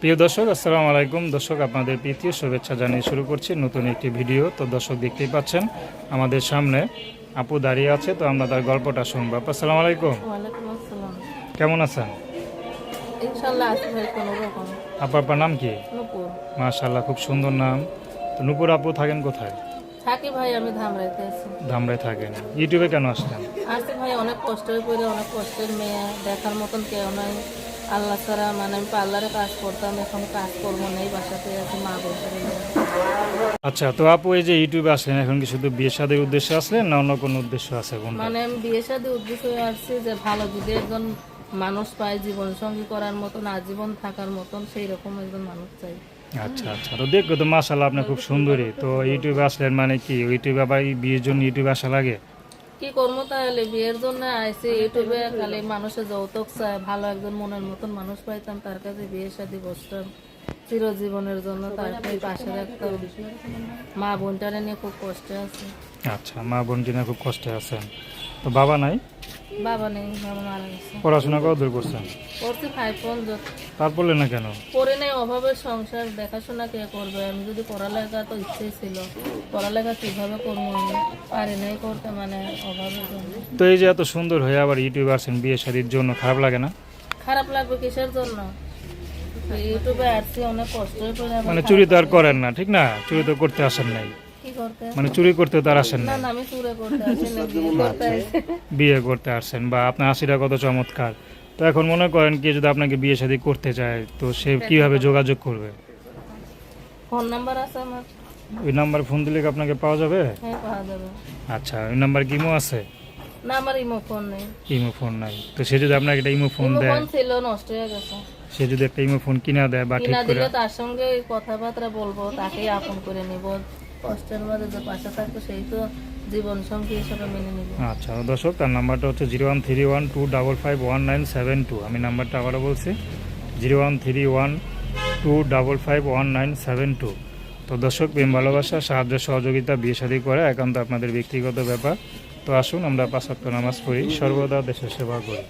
প্রিয় দর্শক আসসালামু আলাইকুম। দর্শক আপনাদের প্রীতীয় শুভেচ্ছা জানিয়ে শুরু করছি নতুন একটি ভিডিও। তো দর্শক দেখতেই পাচ্ছেন আমাদের সামনে আপু দাঁড়িয়ে আছে তো আমরা তার গল্পটা শুনব। আপু আসসালামু আলাইকুম। কেমন আছেন? আপু আপনার নাম কি? মাশাল্লাহ খুব সুন্দর নাম। তো নুপুর আপু থাকেন কোথায়? থাকি ভাই আমি ধামরাইতে আছি। ধামরায় থাকেন। ইউটিউবে কেন আসলেন ভাই অনেক কষ্ট হয়ে পড়ে অনেক কষ্টের মেয়ে দেখার মতন কেউ নাই। আল্লাহ ছাড়া মানে আমি পার্লারে কাজ করতাম এখন কাজ করব নেই বাসাতে আছি মা বসে আচ্ছা তো আপু এই যে ইউটিউবে আসলেন এখন কি শুধু বিয়ে শাদীর উদ্দেশ্যে আসলেন না অন্য কোনো উদ্দেশ্য আছে কোনটা? মানে আমি বিয়ে সাথে উদ্দেশ্যে আসছি যে ভালো যদি একজন মানুষ পায় জীবন সঙ্গী করার মতন আজীবন থাকার মতন সেই রকম একজন মানুষ চাই। আচ্ছা আচ্ছা তো দেখো তো মাশাল্লাহ আপনি খুব সুন্দরী। তো ইউটিউবে আসলেন মানে কি? ইউটিউবে আবার এই বিয়ের জন্য ইউটিউবে আসা লাগে? কি করব তাহলে? বিয়ের জন্য আইসি ইউটিউবে, খালি মানুষের যৌতুক চায় ভালো একজন মনের মতন মানুষ পাইতাম, তার কাছে বিয়ে শাদি বসতাম, চিরজীবনের জন্য তারপরে পাশে রাখতাম। মা বোনটারে নিয়ে খুব কষ্টে আছে। আচ্ছা মা বোন খুব কষ্টে আছেন। তো বাবা নাই? বাবা নেই বাবা মারা গেছে। পড়াশোনা কত দূর করছেন পড়ছি ফাইভ পর্যন্ত তার পড়লেন না কেন? পড়ে নেই অভাবের সংসার দেখাশোনা কে করবে? আমি যদি পড়ালেখা তো ইচ্ছে ছিল পড়ালেখা কীভাবে করব আমি? পারি নাই করতে মানে অভাবের তো এই যে এত সুন্দর হয়ে আবার ইউটিউবে আসেন বিয়ে শাদির জন্য খারাপ লাগে না? খারাপ লাগবে কিসের জন্য? ইউটিউবে আসছি অনেক কষ্ট মানে চুরি তো আর করেন না ঠিক না? চুরি তো করতে আসেন নাই। করতে মানে চুরি করতে তো আর আসেন না না না আমি চুরে করতে আসি না বিয়ে করতে আসি বিয়ে করতে আসছেন বা আপনার হাসিটা কত চমৎকার। তো এখন মনে করেন কি যদি আপনাকে বিয়ে শাদী করতে চায় তো সে কীভাবে যোগাযোগ করবে? ফোন নাম্বার আছে আমার। ওই নাম্বার ফোন দিলে কি আপনাকে পাওয়া যাবে? হ্যাঁ পাওয়া যাবে। আচ্ছা ওই নাম্বার কি ইমো আছে? না আমার ইমো ফোন নেই। ইমো ফোন নাই। তো সে যদি আপনাকে একটা ইমো ফোন ইমো দেয়? ফোন ছিল নষ্ট হয়ে গেছে। সে যদি একটা ইমো ফোন কিনা দেয় বা ঠিক করে তার সঙ্গে কথাবার্তা বলব তাকেই আপন করে নিব। কষ্টের মধ্যে যে পাশে থাকতো সেই তো জীবন সঙ্গী হিসেবে মেনে নিব। আচ্ছা দর্শক তার নাম্বারটা হচ্ছে zero one three one two double five one nine seven two. আমি নাম্বারটা আবারও বলছি zero one three one two double five one nine seven two. তো দর্শক প্রেম ভালোবাসা সাহায্য সহযোগিতা বিয়ে শাদী করে একান্ত আপনাদের ব্যক্তিগত ব্যাপার। তো আসুন আমরা পাঁচ ওয়াক্ত নামাজ পড়ি সর্বদা দেশের সেবা করি।